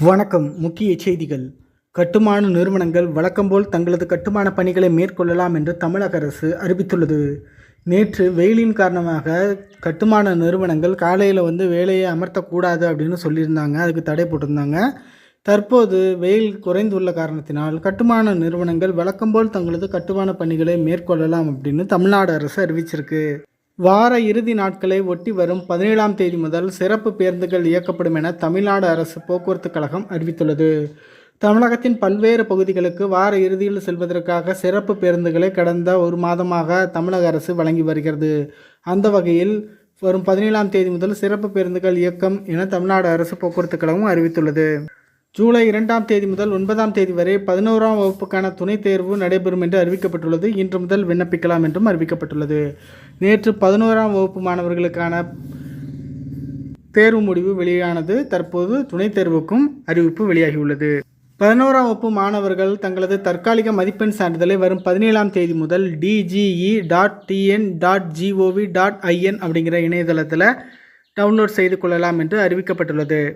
வணக்கம். முக்கிய செய்திகள். கட்டுமான நிறுவனங்கள் வழக்கம்போல் தங்களது கட்டுமான பணிகளை மேற்கொள்ளலாம் என்று தமிழக அரசு அறிவித்துள்ளது. நேற்று வெயிலின் காரணமாக கட்டுமான நிறுவனங்கள் காலையில் வந்து வேலையை அமர்த்தக்கூடாது அப்படின்னு சொல்லியிருந்தாங்க. அதுக்கு தடை போட்டிருந்தாங்க. தற்போது வெயில் குறைந்துள்ள காரணத்தினால் கட்டுமான நிறுவனங்கள் வழக்கம்போல் தங்களது கட்டுமான பணிகளை மேற்கொள்ளலாம் அப்படின்னு தமிழ்நாடு அரசு அறிவிச்சிருக்கு. வார இறுதி நாட்களை ஒட்டி வரும் பதினேழாம் தேதி முதல் சிறப்பு பேருந்துகள் இயக்கப்படும் என தமிழ்நாடு அரசு போக்குவரத்து கழகம் அறிவித்துள்ளது. தமிழகத்தின் பல்வேறு பகுதிகளுக்கு வார இறுதியில் செல்வதற்காக சிறப்பு பேருந்துகளை கடந்த ஒரு மாதமாக தமிழக அரசு வழங்கி வருகிறது. அந்த வகையில் வரும் பதினேழாம் தேதி முதல் சிறப்பு பேருந்துகள் இயக்கம் என தமிழ்நாடு அரசு போக்குவரத்து கழகம் அறிவித்துள்ளது. ஜூலை இரண்டாம் தேதி முதல் ஒன்பதாம் தேதி வரை பதினோராம் வகுப்புக்கான துணைத் தேர்வு நடைபெறும் என்று அறிவிக்கப்பட்டுள்ளது. இன்று முதல் விண்ணப்பிக்கலாம் என்றும் அறிவிக்கப்பட்டுள்ளது. நேற்று பதினோராம் வகுப்பு மாணவர்களுக்கான தேர்வு முடிவு வெளியானது. தற்போது துணைத் தேர்வுக்கும் அறிவிப்பு வெளியாகியுள்ளது. பதினோராம் வகுப்பு மாணவர்கள் தங்களது தற்காலிக மதிப்பெண் சான்றிதழை வரும் பதினேழாம் தேதி முதல் DGE dot TN dot GOV dot IN அப்படிங்கிற இணையதளத்தில் டவுன்லோட் செய்து கொள்ளலாம் என்று அறிவிக்கப்பட்டுள்ளது.